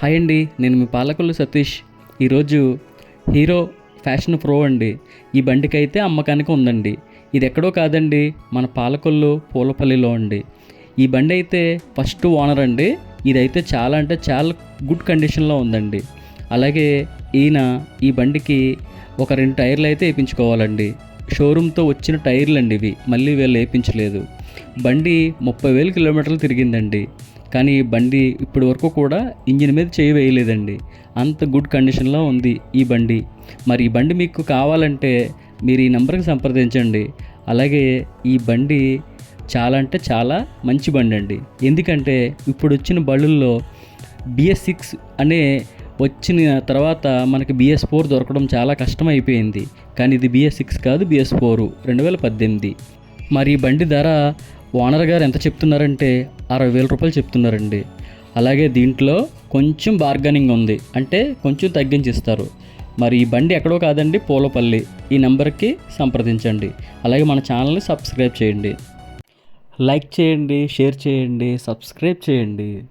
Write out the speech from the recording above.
Hi అండి నేను మీ పాలకొల్లు సతీష్. ఈరోజు హీరో ఫ్యాషన్ ప్రో అండి. ఈ బండికైతే అమ్మకానికి ఉందండి. ఇది ఎక్కడో కాదండి మన పాలకొల్లు పూలపల్లిలో అండి. ఈ బండి అయితే ఫస్ట్ ఓనర్ అండి. ఇదైతే చాలా అంటే చాలా గుడ్ కండిషన్లో ఉందండి. అలాగే ఈయన ఈ బండికి ఒక రెండు టైర్లు అయితే వేయించుకోవాలండి షోరూమ్తో వచ్చిన టైర్లు అండి ఇవి. మళ్ళీ వీళ్ళు వేయించలేదు బండి ముప్పై వేల కిలోమీటర్లు తిరిగిందండి. కానీ ఈ బండి ఇప్పటి వరకు కూడా ఇంజిన్ మీద చేయి వేయలేదండి. అంత గుడ్ కండిషన్లో ఉంది ఈ బండి. మరి ఈ బండి మీకు కావాలంటే మీరు ఈ నెంబర్కి సంప్రదించండి. అలాగే ఈ బండి చాలా అంటే చాలా మంచి బండి అండి. ఎందుకంటే ఇప్పుడు వచ్చిన బళ్ళుల్లో బిఎస్ సిక్స్ అనే వచ్చిన తర్వాత మనకి బిఎస్ ఫోర్ దొరకడం చాలా కష్టం అయిపోయింది కానీ ఇది బిఎస్ సిక్స్ కాదు బిఎస్ ఫోర్ రెండు వేల పద్దెనిమిది. మరి ఈ బండి ధర ఓనర్ గారు ఎంత చెప్తున్నారంటే అరవై వేల రూపాయలు చెప్తున్నారండి. అలాగే దీంట్లో కొంచెం బార్గనింగ్ ఉంది. అంటే కొంచెం తగ్గించి ఇస్తారు మరి ఈ బండి ఎక్కడో కాదండి పూలపల్లి. ఈ నెంబర్కి సంప్రదించండి. అలాగే మన ఛానల్ని సబ్స్క్రైబ్ చేయండి. లైక్ చేయండి షేర్ చేయండి సబ్స్క్రైబ్ చేయండి.